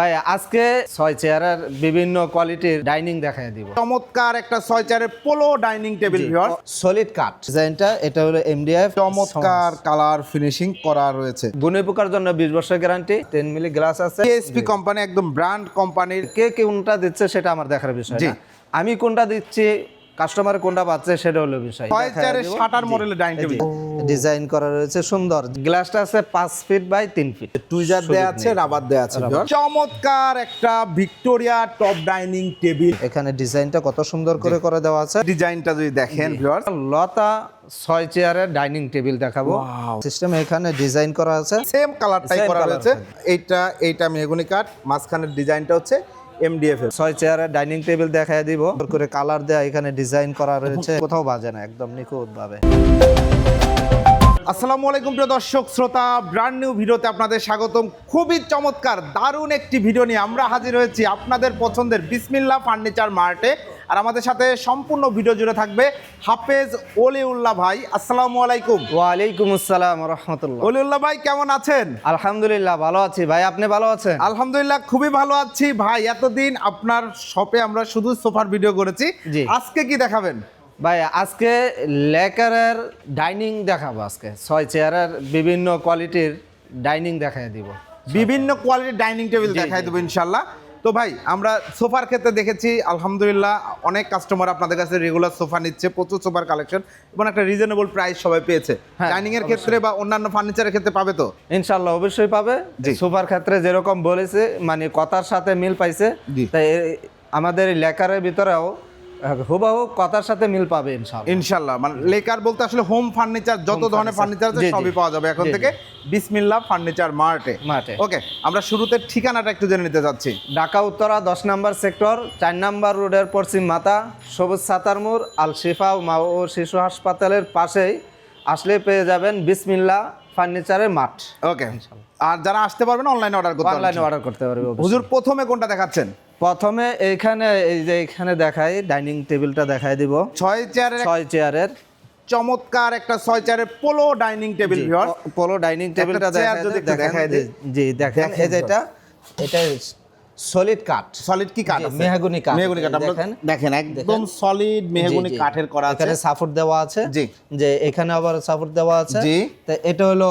ভাই আজকে ছয় চেয়ারের বিভিন্ন কোয়ালিটির ডাইনিং দেখাই দিব। চমৎকার একটা ছয় চারের polo dining table viewer solid কাঠ ডিজাইনটা এটা হলো এমডিএফ চমৎকার কালার ফিনিশিং করা রয়েছে। গুণে পোকার জন্য বিশ বছর গ্যারান্টি টেন মিলি গ্লাস আছে। পিএসপি কোম্পানি একদম ব্র্যান্ড কোম্পানির কে কোনটা দিচ্ছে সেটা আমার দেখার বিষয়। না। আমি কোনটা দিচ্ছি কাস্টমার কোনটা পাচ্ছে সেটা হলো বিষয়। শাটার মডেলের ডাইনিং টেবিল। ডিজাইন করা রয়েছে সুন্দর। গ্লাসটা আছে পাঁচ ফিট বাই তিন ফিট। টুইজার দেয়া আছে রাবার দেয়া আছে চমৎকার একটা ভিক্টোরিয়া টপ ডাইনিং টেবিল। এখানে ডিজাইনটা কত সুন্দর করে করে দেওয়া আছে। ডিজাইনটা যদি দেখেন ভিউয়ার্স লতা ছয় চেয়ারের ডাইনিং টেবিল দেখাবো। সিস্টেম এখানে ডিজাইন করা আছে। সেম কালারটাই করা রয়েছে। এইটা এইটা মেহগুনি কাঠ। মাঝখানের ডিজাইনটা হচ্ছে এমডিএফ এর। ছয় চেয়ারের ডাইনিং টেবিল দেখায় দিব। করে কালার দেয়া এখানে ডিজাইন করা রয়েছে। কোথাও বাজে না, একদম নিখুঁত ভাবে আসসালামু আলাইকুম প্রিয় দর্শক শ্রোতা ব্র্যান্ড নিউ ভিডিওতে আপনাদের স্বাগতম। খুবই চমৎকার দারুণ একটি ভিডিও নিয়ে আমরা হাজির হয়েছি আপনাদের পছন্দের বিসমিল্লা ফার্নিচার মার্টে। আর আমাদের সাথে সম্পূর্ণ ভিডিও জুড়ে থাকবে হাফেজ ওলিউল্লাহ ভাই। আসসালামু আলাইকুম। ওয়ালাইকুম আসসালাম রহমতুল্লাহ ওলিউল্লাহ ভাই কেমন আছেন? আলহামদুলিল্লাহ ভালো আছি। ভাই আপনি ভালো আছেন? আলহামদুলিল্লাহ খুবই ভালো আছি। ভাই এতদিন আপনার শপে আমরা শুধু সোফার ভিডিও করেছি। আজকে কি দেখাবেন? ভাই আজকে লেকারের ডাইনিং দেখাবো আজকে। ছয় চেয়ারের বিভিন্ন কোয়ালিটির ডাইনিং দেখাই দিব। বিভিন্ন কোয়ালিটির ডাইনিং টেবিল দেখাই দেবো ইনশাল্লাহ তো ভাই আমরা সোফার ক্ষেত্রে দেখেছি আলহামদুলিল্লাহ অনেক কাস্টমার আপনাদের কাছে রেগুলার সোফা নিচ্ছে প্রচুর সোফার কালেকশন এবং একটা রিজনেবল প্রাইস সবাই পেয়েছে। হ্যাঁ, ডাইনিং এর ক্ষেত্রে বা অন্যান্য ফার্নিচারের ক্ষেত্রে পাবে তো? ইনশাল্লাহ অবশ্যই পাবে। জি। সুপার ক্ষেত্রে যেরকম বলেছে মানে কথার সাথে মিল পাইছে। তাই আমাদের লেকারের ভিতরেও হুবাহু কথার সাথে মিল পাবে ইনশাল্লাহ ইনশাল্লাহ মানে লেকার বলতে আসলে হোম ফার্নিচার যত ধরনের ফার্নিচার। আছে। সবই পাওয়া যাবে এখন। থেকে বিসমিল্লাহ ফার্নিচার মার্টে মার্টে। ওকে আমরা শুরুতে ঠিকানাটা একটু জেনে নিতে যাচ্ছি ঢাকা উত্তরা দশ নম্বর সেক্টর চার নম্বর রোডের পশ্চিম মাথা সবুজ সাতারমুর আল শিফা মা ও শিশু হাসপাতালের পাশেই আসলে পেয়ে যাবেন বিসমিল্লা ফার্নিচারের মাঠ। ওকে আর যারা আসতে পারবেন অনলাইনে অর্ডার করতে অনলাইনে অর্ডার করতে পারবে। হুজুর প্রথমে কোনটা দেখাচ্ছেন? প্রথমে এইখানে এই যে এখানে দেখাই ডাইনিং টেবিলটা দেখাই দিব। ছয় চেয়ারের ছয় চেয়ারের। চমৎকার একটা ছয় চেয়ারের polo dining table polo dining টেবিলটা দেখাই দিই। জি দেখেন এই যে এটা এটা সলিড কাঠ। সলিড কি কাঠ মেহগনি কাঠ। মেহগনি কাঠ। দেখেন। দেখেন একদম সলিড মেহগনি। কাঠের করা আছে। এখানে সাপোর্ট দেওয়া আছে। জি। যে এখানে আবার সাপোর্ট দেওয়া আছে। জি। তো এটা হলো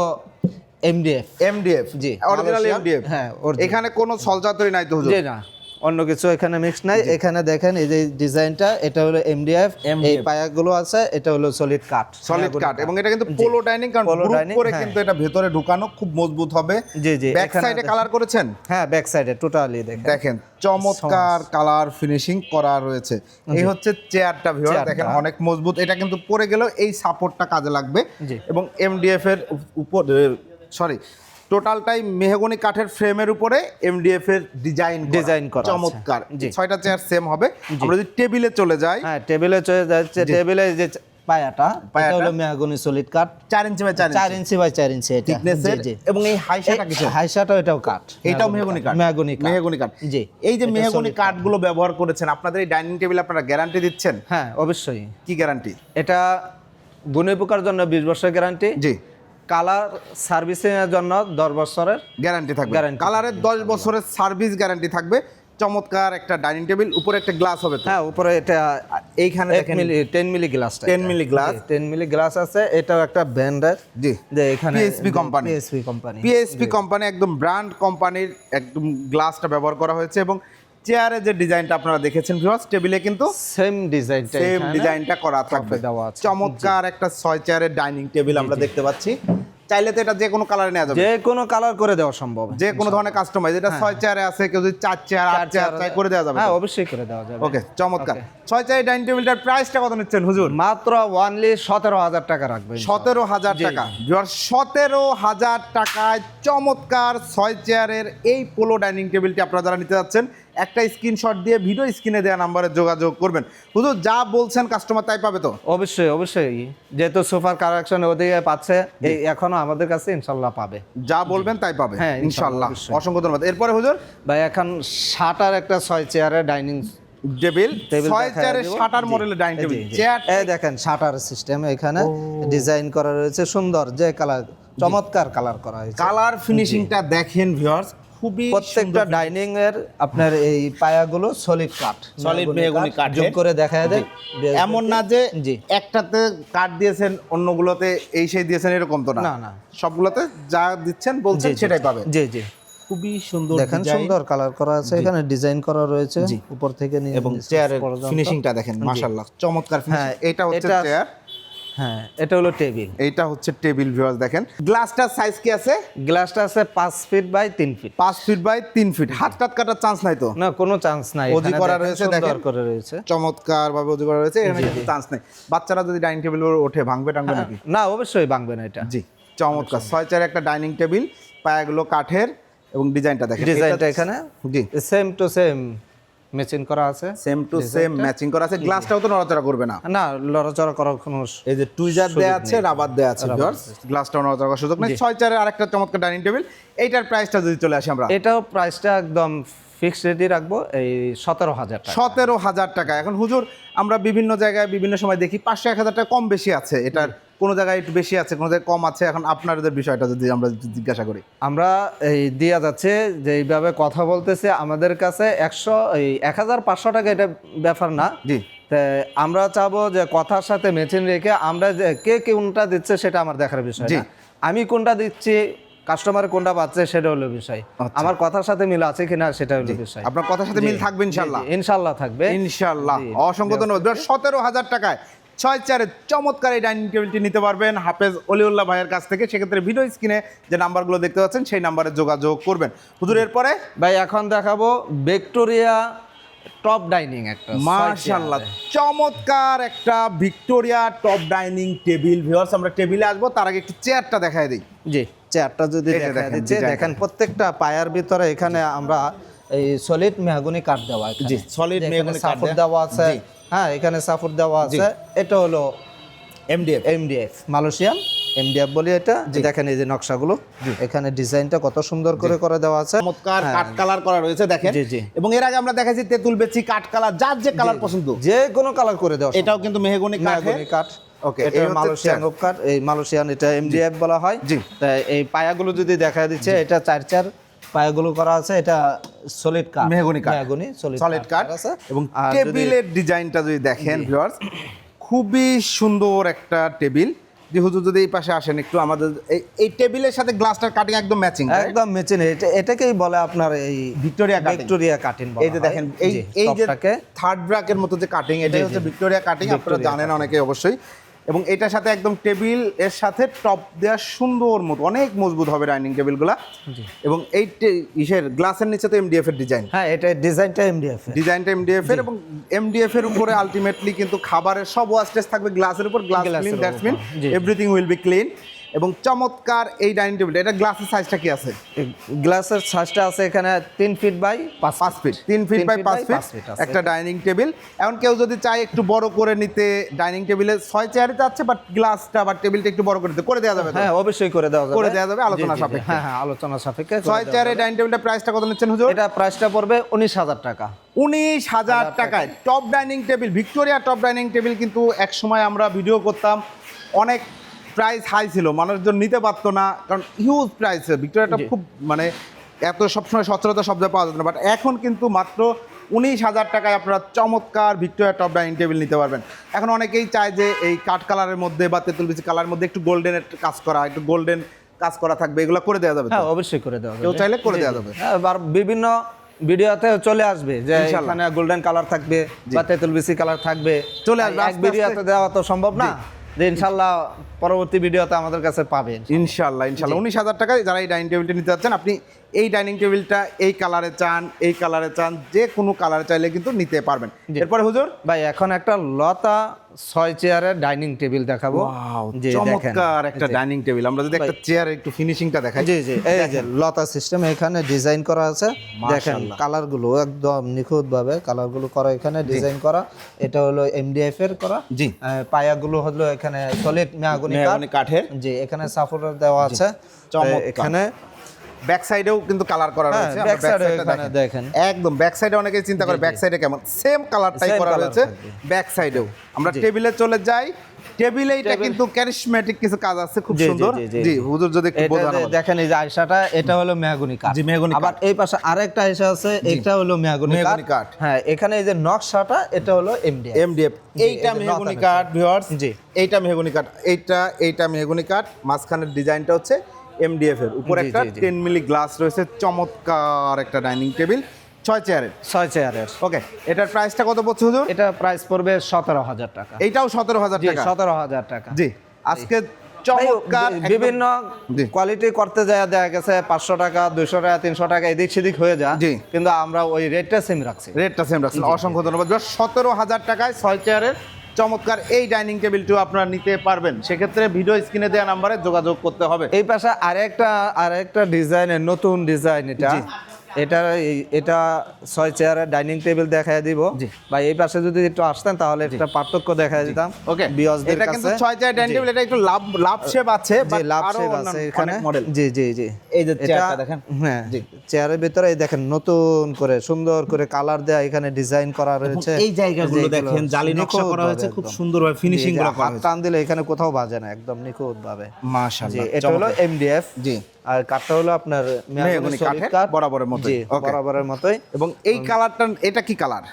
এমডিএফ এমডিএফ জি, অরিজিনাল এমডিএফ হ্যাঁ, এখানে কোনো সলজাতরি নাই তো হুজুর? জি না। অন্য কিছু এখানে মিক্স নাই। এখানে দেখেন এই যে ডিজাইনটা এটা হলো এমডিএফ এই পায়াগুলো আছে এটা হলো সলিড কাট সলিড কাঠ এবং এটা কিন্তু পোলো ডাইনিং কারণ dining, করে হ্যাঁ। কিন্তু এটা ভেতরে ঢুকানো খুব মজবুত হবে। জি, জি, ব্যাক সাইডে কালার করেছেন? হ্যাঁ ব্যাক সাইডে টোটালি দেখেন। দেখেন চমৎকার কালার ফিনিশিং করা রয়েছে। এই হচ্ছে চেয়ারটা ভিউয়ার দেখেন অনেক মজবুত। এটা কিন্তু পরে গেলেও এই সাপোর্টটা কাজে লাগবে। এবং এমডিএফ এর উপর সরি টোটালটাই মেহগনি কাঠের ফ্রেমের উপরে এমডিএফ এর ডিজাইন Design করা চমৎকার। জি। ছয়টা চেয়ার সেম হবে। আমরা যদি টেবিলে চলে যাই। হ্যাঁ টেবিলে চলে যাচ্ছে। টেবিলে যে পায়াটা পায়াটা? হলো মেহগনি সলিড কাঠ। চার ইঞ্চি বাই চার চার ইঞ্চি বাই চার ইঞ্চি এটা। থিকনেসের। এবং এই হাইসাটা কিসের? হাইসাটাও এটাও কাঠ। এটাও মেহগনি কাঠ। মেহগনি কাঠ। মেহগনি কাঠ। জি। এই যে মেহগনি কাঠগুলো ব্যবহার করেছেন আপনাদের এই ডাইনিং টেবিল আপনারা গ্যারান্টি দিচ্ছেন? হ্যাঁ অবশ্যই। কি গ্যারান্টি এটা গুণে পোকার জন্য বিশ বছর গ্যারান্টি জি। কালার সার্ভিসিং এর জন্য দশ বছরের গ্যারান্টি থাকবে। কালারের দশ বছরের সার্ভিস গ্যারান্টি থাকবে। চমৎকার একটা ডাইনিং টেবিল উপরে একটা গ্লাস হবে হ্যাঁ উপরে এটা এইখানে ten milli glass ten milli glass ten milli glass আছে। এটাও একটা ব্র্যান্ডের। জি। যে এখানে PSP company। PSP company PSP company একদম ব্র্যান্ড কোম্পানির একদম গ্লাসটা ব্যবহার করা হয়েছে এবং চেয়ারে যে ডিজাইনটা আপনারা দেখেছেন ভিউয়ার্স টেবিলে কিন্তু সেম ডিজাইনটা সেম ডিজাইনটা করা থাকবে। দেওয়া আছে। চমৎকার একটা ছয় চেয়ারের ডাইনিং টেবিল আমরা দেখতে পাচ্ছি। চাইলে তো এটা যে কোনো কালারে নেওয়া যাবে। যে কোনো কালার করে দেওয়া সম্ভব। যে কোনো ধরনের কাস্টমাইজ এটা ছয় চেয়ারে আছে কেউ যদি চার চেয়ার আট চেয়ার চাই করে দেওয়া যাবে হ্যাঁ অবশ্যই করে দেওয়া যাবে। ওকে চমৎকার। ছয় চেয়ার ডাইনিং টেবিলটার প্রাইসটা কত নিচ্ছেন হুজুর? মাত্র ওয়ানলি সতেরো হাজার টাকা রাখবে সতেরো হাজার টাকা। সতেরো হাজার টাকায় চমৎকার ছয় চেয়ারের এই পোলো ডাইনিং টেবিলটি আপনারা যারা নিতে যাচ্ছেন একটা স্ক্রিনশট দিয়ে ভিডিও স্ক্রিনে দেওয়া নাম্বারে যোগাযোগ করবেন। শুধু যা বলছেন কাস্টমার তাই পাবে তো? অবশ্যই অবশ্যই। যেহেতু সোফার কালেকশন ওদিকে পাচ্ছে এই এখনও আমাদের কাছে ইনশাল্লাহ পাবে। যা বলবেন তাই পাবে হ্যাঁ, ইনশাল্লাহ অসংখ্য ধন্যবাদ। এরপরে হুজুর? ভাই এখন শাটার একটা ছয় চেয়ারের ডাইনিং টেবিল ছয় চেয়ারের। শাটার মডেলের ডাইনিং টেবিল। চেয়ার এই দেখেন শাটার সিস্টেম এখানে ডিজাইন করা রয়েছে সুন্দর যে কালার চমৎকার কালার করা হয়েছে। কালার ফিনিশিংটা দেখেন ভিউয়ার্স খুবই প্রত্যেকটা ডাইনিং এর আপনার এই পায়াগুলো সলিড কাঠ Solid মেহগনি কাঠের। যোগ করে দেখা যায় এমন না যে জি। একটাতে কাঠ দিয়েছেন অন্যগুলোতে এই সেই দিয়েছেন এরকম তো না। না, না। সবগুলোতে যা দিচ্ছেন বলছেন। সেটাই পাবে জি জি। খুবই সুন্দর দেখেন সুন্দর কালার করা আছে এখানে ডিজাইন করা রয়েছে। উপর থেকে নিয়ে এবং চেয়ারের। ফিনিশিংটা দেখেন মাশাআল্লাহ চমৎকার হ্যাঁ, এটা হচ্ছে চেয়ার হ্যাঁ এটা হলো টেবিল। এইটা হচ্ছে টেবিল ভিউয়ার্স দেখেন। গ্লাসটার সাইজ কি আছে? গ্লাসটা আছে পাঁচ ফিট বাই তিন ফিট। পাঁচ ফিট বাই তিন ফিট। হাত টাত কাটার চান্স নাই তো? না কোনো চান্স নাই। অজি করা রয়েছে, দেখেন। করে রয়েছে। চমৎকার ভাবে অজু করা রয়েছে এখানে কিন্তু চান্স নেই। বাচ্চারা যদি ডাইনিং টেবিল ওঠে ভাঙবে টাঙবে নাকি? না অবশ্যই ভাঙবে না এটা। জি চমৎকার। ছয় চার একটা ডাইনিং টেবিল পায়াগুলো কাঠের এবং ডিজাইনটা দেখেন। ডিজাইনটা এটা- এখানে। জি। সেম টু সেম মেচিন করা আছে? Same to? সেম ম্যাচিং করা আছে। গ্লাসটাও তো নড়াচড়া করবে না। না লড়াচড়া করার কোনো এই যে টুইজার দেয়া আছে রাবার দেয়া আছে ভিউয়ার্স গ্লাসটাও নড়াচড়া করার সুযোগ নেই। ছয় চারের আরেকটা চমৎকার ডাইনিং টেবিল এইটার প্রাইসটা যদি চলে আসি আমরা। এটাও প্রাইসটা একদম ফিক্সড রেটই রাখব এই সতেরো হাজার টাকা। সতেরো হাজার টাকা। এখন হুজুর আমরা বিভিন্ন জায়গায় বিভিন্ন সময় দেখি পাঁচশো এক হাজার টাকা কম বেশি আছে এটার কোনো জায়গায় একটু বেশি আছে কোনো জায়গায় কম আছে এখন আপনাদের বিষয়টা যদি আমরা জিজ্ঞাসা করি। আমরা এই দিয়া যাচ্ছে যে এইভাবে কথা বলতেছে আমাদের কাছে একশো এই এক হাজার পাঁচশো টাকা এটা ব্যাপার না। জি। আমরা চাবো যে কথার সাথে মেচিন রেখে আমরা কে কোনটা দিচ্ছে সেটা আমার দেখার বিষয় জি। আমি কোনটা দিচ্ছি কাস্টমার কোনটা পাচ্ছে সেটা হলো বিষয়। আচ্ছা। আমার কথার সাথে মিল আছে কিনা সেটা হলো বিষয়। আপনার কথার সাথে মিল থাকবে ইনশাল্লাহ। ইনশাল্লাহ থাকবে। ইনশাল্লাহ। অসংখ্য ধন্যবাদ। সতেরো হাজার টাকায় ছয় চারের চমৎকার এই ডাইনিং টেবিলটি নিতে পারবেন হাফেজ অলিউল্লাহ ভাইয়ের কাছ থেকে। সেক্ষেত্রে ভিডিও স্ক্রিনে যে নাম্বারগুলো দেখতে পাচ্ছেন সেই নাম্বারে যোগাযোগ করবেন। হুজুর এরপরে? ভাই এখন দেখাবো ভিক্টোরিয়া টপ ডাইনিং একটা মাশাল্লাহ চমৎকার একটা Victoria top dining table. Viewers আমরা টেবিলে আসব তার আগে একটু চেয়ারটা দেখায় দিই। জি চেয়ারটা যদি দেখা দেখেন, দিচ্ছে দেখেন প্রত্যেকটা পায়ার ভিতরে এখানে আমরা এই সলিড মেহগুনি কাঠ দেওয়া। জি, এখানে মেহগনি কাঠ দেওয়া আছে। হ্যাঁ এখানে সাপোর্ট দেওয়া আছে। এটা হলো এমডিএফ এমডিএফ মালয়েশিয়ান এমডিএফ বলি এটা। যে দেখেন এই যে নকশাগুলো। এখানে ডিজাইনটা কত সুন্দর করে করে দেওয়া আছে। চমৎকার কাঠ কালার করা রয়েছে দেখেন। জি, জি। এবং এর আগে আমরা দেখাইছি তেঁতুল বেচি কাঠ কালার যার যে কালার পছন্দ। যে কোনো কালার করে দেওয়া এটাও কিন্তু মেহগনি কাঠের। মেহগনি কাঠ। Okay, এটা এই মালয়েশিয়ান। কাঠ এই মালয়েশিয়ান এটা এমডিএফ বলা হয়। জি। এই পায়াগুলো যদি দেখা দিচ্ছে এটা চার চার পায়াগুলো করা আছে এটা সলিড কাঠ মেহগনি কাঠ। মেহগনি সলিড সলিড কাঠ আছে। এবং টেবিলের ডিজাইনটা যদি দেখেন ভিউয়ার্স খুবই সুন্দর একটা টেবিল। যে হুজুর যদি এই পাশে আসেন একটু আমাদের এই- টেবিলের সাথে গ্লাসটার কাটিং একদম ম্যাচিং একদম ম্যাচিং এটা এটাকেই বলে আপনার এই ভিক্টোরিয়া কাটিং ভিক্টোরিয়া কাটিং এই যে দেখেন এই এই যে থার্ড ব্র্যাকের মতো যে কাটিং এটাই হচ্ছে ভিক্টোরিয়া কাটিং আপনারা জানেন অনেকে অবশ্যই। এবং এটার সাথে একদম টেবিলের সাথে টপ দেওয়ার সুন্দর মতো অনেক মজবুত হবে ডাইনিং টেবিলগুলো। এবং এই ইসের গ্লাসের নিচে তো এমডিএফ এর ডিজাইন হ্যাঁ এটা ডিজাইনটা এমডিএফ ডিজাইনটা এমডিএফ এর এবং এমডিএফ এর উপরে আলটিমেটলি কিন্তু খাবারের সব ওয়াস্টেজ থাকবে গ্লাসের উপর glass clean that's mean everything will be clean এবং চমৎকার এই ডাইনিং টেবিল এটা গ্লাসের সাইজটা কি আছে? গ্লাসের সাইজটা আছে এখানে তিন ফিট বাই পাঁচ ফিট তিন ফিট বাই পাঁচ ফিট একটা ডাইনিং টেবিল। এখন কেউ যদি চায় একটু বড় করে নিতে ডাইনিং টেবিলে ছয় চেয়ারে যাচ্ছে বাট গ্লাসটা বা টেবিলটা একটু বড় করে দিতে করে দেওয়া যাবে? হ্যাঁ অবশ্যই করে দেওয়া যাবে। করে দেওয়া যাবে, আলোচনা। সাপেক্ষে। হ্যাঁ হ্যাঁ আলোচনা সাপেক্ষে ছয় চেয়ারে ডাইনিং টেবিলটা প্রাইসটা কত নিচ্ছেন হুজুর? এটা প্রাইসটা পড়বে উনিশ হাজার টাকা। উনিশ হাজার টাকায়। Top dining table Victoria top dining table কিন্তু এক সময় আমরা ভিডিও করতাম অনেক প্রাইস হাই ছিল মানুষজন নিতে পারতো না কারণ হিউজ প্রাইস ভিক্টোরিয়াটা খুব মানে এত সবসময় সচরাচর শব্দ পাওয়া যেত না বাট এখন কিন্তু মাত্র উনিশ হাজার টাকায় আপনারা চমৎকার ভিক্টোরিয়া টপ ডাইনিং টেবিল নিতে পারবেন। এখন অনেকেই চায় যে এই কাঠ কালারের মধ্যে বা তেঁতুল বিচি কালারের মধ্যে একটু গোল্ডেনের কাজ করা একটু গোল্ডেন কাজ করা থাকবে এগুলো করে দেওয়া যাবে হ্যাঁ অবশ্যই করে দেওয়া যাবে। কেউ চাইলে করে দেওয়া যাবে। হ্যাঁ, বিভিন্ন ভিডিওতে চলে আসবে যে। এখানে গোল্ডেন কালার থাকবে বা তেঁতুল বিসি কালার থাকবে। চলে আসবে, এক ভিডিওতে দেওয়া তো সম্ভব না। যে ইনশাল্লাহ পরবর্তী ভিডিওতে আমাদের কাছে পাবেন। ইনশাল্লাহ ইনশাল্লাহ উনিশ হাজার টাকায় যারা এই ডাইনিং টেবিলটা নিতে যাচ্ছেন আপনি এই ডাইনিং টেবিলটা এই কালারে চান এই কালারে চান যে কোনো কালারে চাইলে কিন্তু নিতে পারবেন। এরপরে হুজুর? ভাই এখন একটা লতা ছয় চেয়ারের ডাইনিং টেবিল দেখাবো। চমৎকার একটা ডাইনিং টেবিল। আমরা যদি একটা চেয়ার একটু ফিনিশিংটা দেখাই। জি জি এই যে লতা সিস্টেম এখানে ডিজাইন করা আছে। দেখেন মাশাআল্লাহ। কালারগুলো একদম নিখুঁত ভাবে কালারগুলো করা এখানে ডিজাইন করা। এটা হলো এমডিএফ এর করা। জি। পায়া গুলো হলো এখানে সলিড মেহাগুনি মেহগনি কাঠের। জি এখানে সাপোর্টার দেওয়া আছে। এখানে ব্যাক সাইডেও কিন্তু কালার করা হ্যাঁ, রয়েছে। ব্যাক এখানে দেখেন। একদম ব্যাক সাইডে অনেকে চিন্তা করে ব্যাক সাইডে কেমন? সেম কালারটাই করা রয়েছে ব্যাক সাইডেও। আমরা টেবিলে চলে যাই। টেবিলে এটা কিন্তু ক্যারিশমেটিক কিছু কাজ আছে খুব সুন্দর। জি। হুজুর যদি একটু বোঝান দেখেন এই যে আয়সাটা এটা হলো মেহগুনি কাঠ। জি, মেহগনি আবার এই পাশে আরেকটা আয়সা আছে এটা হলো মেহগুনি কাঠ। হ্যাঁ এখানে এই যে নকশাটা এটা হলো এমডিএফ এমডিএফ এইটা মেহগনি কাঠ ভিউয়ার্স জি। এইটা মেহগনি কাঠ। এইটা এইটা মেহগনি কাঠ। মাঝখানের ডিজাইনটা হচ্ছে এমডিএফ এর উপর একটা জি, জি। 10 মিলি গ্লাস রয়েছে চমৎকার একটা ডাইনিং টেবিল ছয় চেয়ারের? ছয় চেয়ারের। ওকে এটার প্রাইসটা কত পড়ছে হুজুর? এটা প্রাইস পড়বে সতেরো হাজার টাকা। এইটাও সতেরো হাজার টাকা? সতেরো হাজার টাকা। জি আজকে চমৎকার বিভিন্ন কোয়ালিটি করতে যায় দেখা গেছে পাঁচশো টাকা দুইশো টাকা তিনশো টাকা এদিক সেদিক হয়ে যায়। জি। কিন্তু আমরা ওই রেটটা সেম রাখছি। রেটটা সেম রাখছেন অসংখ্য ধন্যবাদ। সতেরো হাজার টাকায় ছয় চেয়ারের চমৎকার এই ডাইনিং টেবিলটিও আপনারা নিতে পারবেন। সেক্ষেত্রে ভিডিও স্ক্রিনে দেওয়া নাম্বারে যোগাযোগ করতে হবে। এই পাশে আরেকটা আরেকটা ডিজাইনের নতুন ডিজাইন এটা। এটা এটা ছয় চেয়ারের ডাইনিং টেবিল দেখাই দিব। বা এই পাশে যদি একটু আসতেন তাহলে একটা পার্থক্য দেখাই দিতাম ওকে। বিয়সদের কাছে এটা কিন্তু ছয় চেয়ার ডাইনিং টেবিল এটা একটু লাভ লাভ শেপ আছে জি but লাভ শেপ আছে এখানে। মডেল জি জি জি। এই যে চেয়ারটা দেখেন। হ্যাঁ জি। চেয়ারের ভিতরে এই দেখেন নতুন করে সুন্দর করে কালার দেয়া এখানে ডিজাইন করা রয়েছে। এই জায়গাগুলো দেখেন জালি নকশা করা হয়েছে খুব একদম। সুন্দরভাবে ফিনিশিং করা হাত হয়েছে। টান দিলে এখানে কোথাও বাজে না একদম নিখুঁত ভাবে মাশাআল্লাহ এটা হলো এমডিএফ জি। আর কাঠটা হলো আপনার মেহগনি মেহগনি কাঠের বরাবরের Okay. বরাবরের মতোই। এবং এই কালারটা এটা কি কালার?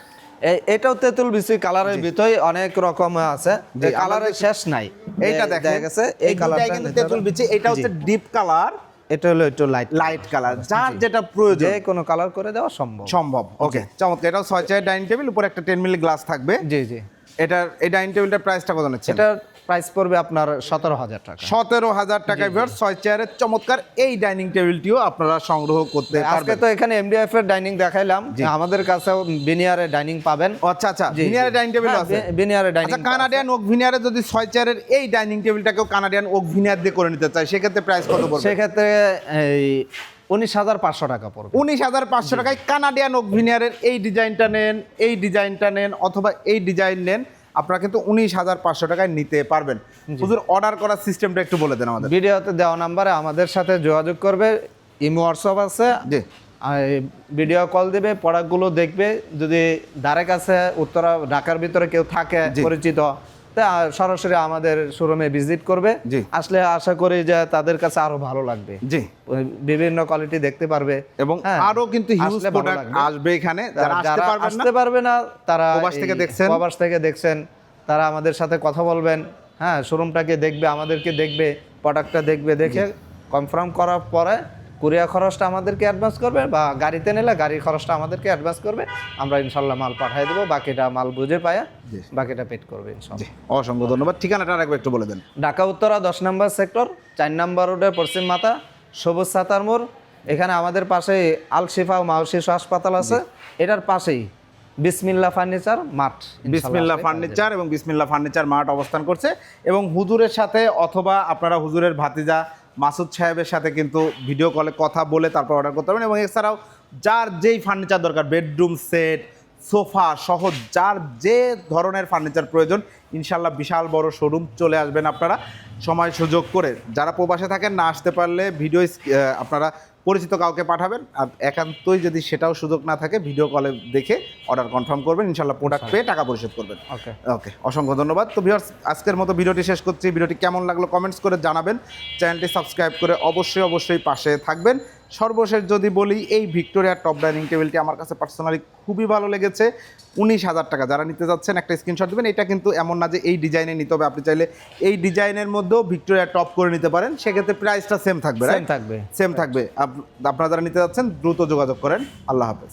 এটাও তেঁতুল বিচি কালারের ভিতরে অনেক রকম আছে। এই কালারের শেষ নাই। এইটা দেখা গেছে এই কালারটা কিন্তু তেঁতুল। বিচি এটা হচ্ছে ডিপ কালার এটা হলো একটু লাইট লাইট কালার যার যেটা প্রয়োজন। যে কোনো কালার করে দেওয়া সম্ভব। সম্ভব ওকে চমৎকার এটাও ছয় চেয়ার ডাইনিং টেবিল উপরে একটা টেন মিলি গ্লাস থাকবে। জি জি। এটার এই ডাইনিং টেবিলটার প্রাইসটা কত নিচ্ছে এটার প্রাইস পড়বে আপনার সতেরো হাজার টাকা। সতেরো হাজার টাকায় ভিউয়ার ছয় চেয়ারের চমৎকার এই ডাইনিং টেবিলটিও আপনারা সংগ্রহ করতে আজকে তো এখানে এমডিএফ এর ডাইনিং দেখাইলাম। আমাদের কাছেও বিনিয়ারে ডাইনিং পাবেন। আচ্ছা আচ্ছা। জি, ভিনিয়ারের ডাইনিং টেবিল আছে। বিনিয়ারে ডাইনিং আচ্ছা কানাডিয়ান ওক ভিনিয়ারে যদি ছয় চেয়ারের এই ডাইনিং টেবিলটাকেও কানাডিয়ান ওক ভিনিয়ার দিয়ে করে নিতে চাই সেক্ষেত্রে প্রাইস কত পড়বে? সেক্ষেত্রে এই উনিশ হাজার পাঁচশো টাকা পড়বে। উনিশ হাজার পাঁচশো টাকায় কানাডিয়ান ওক ভিনিয়ারের এই ডিজাইনটা নেন এই ডিজাইনটা নেন অথবা এই ডিজাইন নেন। আপনারা কিন্তু উনিশ হাজার পাঁচশো টাকায় নিতে পারবেন। হুজুর অর্ডার করার সিস্টেমটা একটু বলে দেন আমাদের। ভিডিওতে দেওয়া নাম্বারে আমাদের সাথে যোগাযোগ করবে ইমো হোয়াটসঅ্যাপ আছে। জি। ভিডিও কল দেবে প্রোডাক্টগুলো দেখবে যদি ধারে কাছে উত্তরা ঢাকার ভিতরে কেউ থাকে। পরিচিত তা সরাসরি আমাদের শোরুমে ভিজিট করবে। আসলে আশা করি যে তাদের কাছে আরও ভালো লাগবে। জি। বিভিন্ন কোয়ালিটি দেখতে পারবে। এবং হ্যাঁ, আরও কিন্তু হিউজ প্রোডাক্ট আসবে এখানে। যারা আসতে পারবে না তারা প্রবাস থেকে দেখছেন। প্রবাস থেকে দেখছেন। তারা আমাদের সাথে কথা বলবেন। হ্যাঁ শোরুমটাকে দেখবে আমাদেরকে দেখবে প্রোডাক্টটা দেখবে দেখে কনফার্ম করার পরে কুরিয়ার খরচটা আমাদেরকে অ্যাডভান্স করবে বা গাড়িতে নিলে গাড়ির খরচটা আমাদেরকে অ্যাডভান্স করবে। আমরা ইনশাল্লাহ মাল পাঠিয়ে দেবো বাকিটা মাল বুঝে পায়া। বাকিটা পেড করবে ইনশাল্লাহ অসংখ্য ধন্যবাদ। ঠিকানাটা আরেকবার একটু বলে দেন। ঢাকা উত্তরা দশ নম্বর সেক্টর চার নম্বর রোডের পশ্চিম মাথা সবুজ সাতার মোড়। এখানে আমাদের পাশে আল শিফা ও মাও শিশু হাসপাতাল আছে। এটার পাশেই বিসমিল্লা ফার্নিচার মাঠ বিসমিল্লা ফার্নিচার এবং বিসমিল্লা ফার্নিচার মাঠ অবস্থান করছে। এবং হুজুরের সাথে অথবা আপনারা হুজুরের ভাতিজা মাসুদ সাহেবের সাথে কিন্তু ভিডিও কলে কথা বলে তারপর অর্ডার করতে পারবেন। এবং এছাড়াও যার যেই ফার্নিচার দরকার বেডরুম সেট সোফা সহ যার যে ধরনের ফার্নিচার প্রয়োজন, ইনশাল্লাহ বিশাল বড় শোরুম চলে আসবেন আপনারা। সময় সুযোগ করে। যারা প্রবাসে থাকেন না আসতে পারলে ভিডিও আপনারা পরিচিত কাউকে পাঠাবেন আর একান্তই যদি সেটাও সুযোগ না থাকে ভিডিও কলে দেখে অর্ডার কনফার্ম করবেন ইনশাল্লাহ প্রোডাক্ট পেয়ে টাকা পরিশোধ করবেন। ওকে। ওকে অসংখ্য ধন্যবাদ। তো ভিউয়ার্স আজকের মতো ভিডিওটি শেষ করছি। ভিডিওটি কেমন লাগল কমেন্টস করে জানাবেন। চ্যানেলটি সাবস্ক্রাইব করে অবশ্যই অবশ্যই পাশে থাকবেন। সর্বশেষ যদি বলি এই ভিক্টোরিয়ার টপ ডাইনিং টেবিলটি আমার কাছে পার্সোনালি খুবই ভালো লেগেছে। উনিশ হাজার টাকা যারা নিতে যাচ্ছেন একটা স্ক্রিনশট দেবেন। এটা কিন্তু এমন না যে এই ডিজাইনে নিতে হবে। আপনি চাইলে এই ডিজাইনের মধ্যেও ভিক্টোরিয়া টপ করে নিতে পারেন। সেক্ষেত্রে প্রাইসটা সেম থাকবে সেম থাকবে। সেম থাকবে। আপ- আপনারা যারা নিতে যাচ্ছেন দ্রুত যোগাযোগ করেন। আল্লাহ হাফেজ।